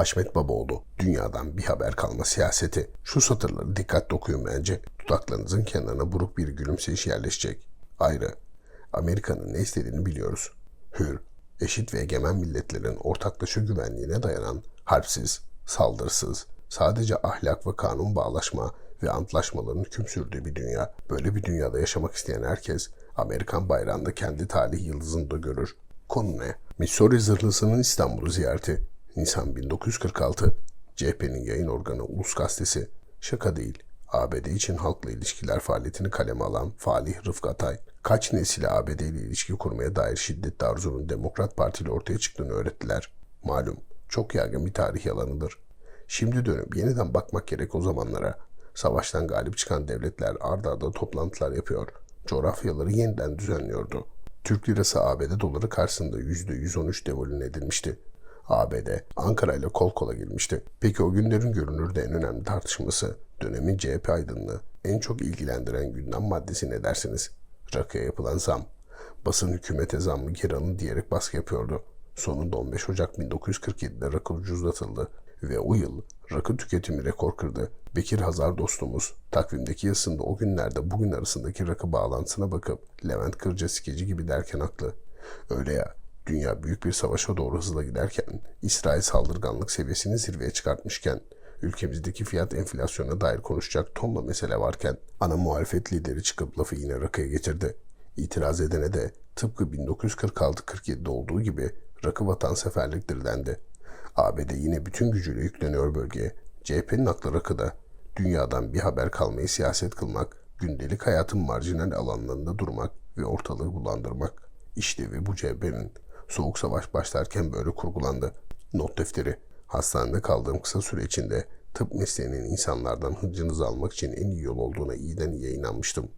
Haşmet Babaoğlu, dünyadan bir haber kalma siyaseti. Şu satırları dikkatli okuyun bence. Dudaklarınızın kenarına buruk bir gülümseyiş yerleşecek. Ayrı, Amerika'nın ne istediğini biliyoruz. Hür, eşit ve egemen milletlerin ortaklaşa güvenliğine dayanan, harpsiz, saldırısız, sadece ahlak ve kanun bağlaşma ve antlaşmaların hüküm sürdüğü bir dünya. Böyle bir dünyada yaşamak isteyen herkes, Amerikan bayrağında kendi talih yıldızını da görür. Konu ne? Missouri zırhlısının İstanbul'u ziyareti. Nisan 1946. CHP'nin yayın organı Ulus Gazetesi. Şaka değil. ABD için halkla ilişkiler faaliyetini kaleme alan Falih Rıfkı Atay, kaç nesil ABD ile ilişki kurmaya dair şiddetli arzunun Demokrat Parti ile ortaya çıktığını öğrettiler. Malum, çok yaygın bir tarih yalanıdır. Şimdi dönüp yeniden bakmak gerek o zamanlara. Savaştan galip çıkan devletler ard arda toplantılar yapıyor. Coğrafyaları yeniden düzenliyordu. Türk lirası ABD doları karşısında %113 devalüne edilmişti. ABD Ankara ile kol kola girmişti. Peki o günlerin görünürde en önemli tartışması dönemin CHP aydınlığı en çok ilgilendiren gündem maddesi ne dersiniz? Rakıya yapılan zam. Basın hükümete zammı geri alın diyerek baskı yapıyordu. Sonunda 15 Ocak 1947'de rakı ucuzlatıldı ve o yıl rakı tüketimi rekor kırdı. Bekir Hazar dostumuz takvimdeki yazısında o günlerde bugün arasındaki rakı bağlantısına bakıp Levent Kırca skeci gibi derken haklı. Öyle ya dünya büyük bir savaşa doğru hızla giderken İsrail saldırganlık seviyesini zirveye çıkartmışken ülkemizdeki fiyat enflasyona dair konuşacak tonla mesele varken ana muhalefet lideri çıkıp lafı yine rakıya getirdi. İtiraz edene de tıpkı 1946-47'de olduğu gibi rakı vatanseverliktir dendi. ABD yine bütün gücüyle yükleniyor bölgeye. CHP'nin aklı rakıda. Dünyadan bir haber kalmayı siyaset kılmak, gündelik hayatın marjinal alanlarında durmak ve ortalığı bulandırmak. İşlevi bu CHP'nin. Soğuk savaş başlarken böyle kurgulandı. Not defteri. Hastanede kaldığım kısa süre içinde tıp mesleğinin insanlardan hıncınızı almak için en iyi yol olduğuna iyiden iyiye inanmıştım.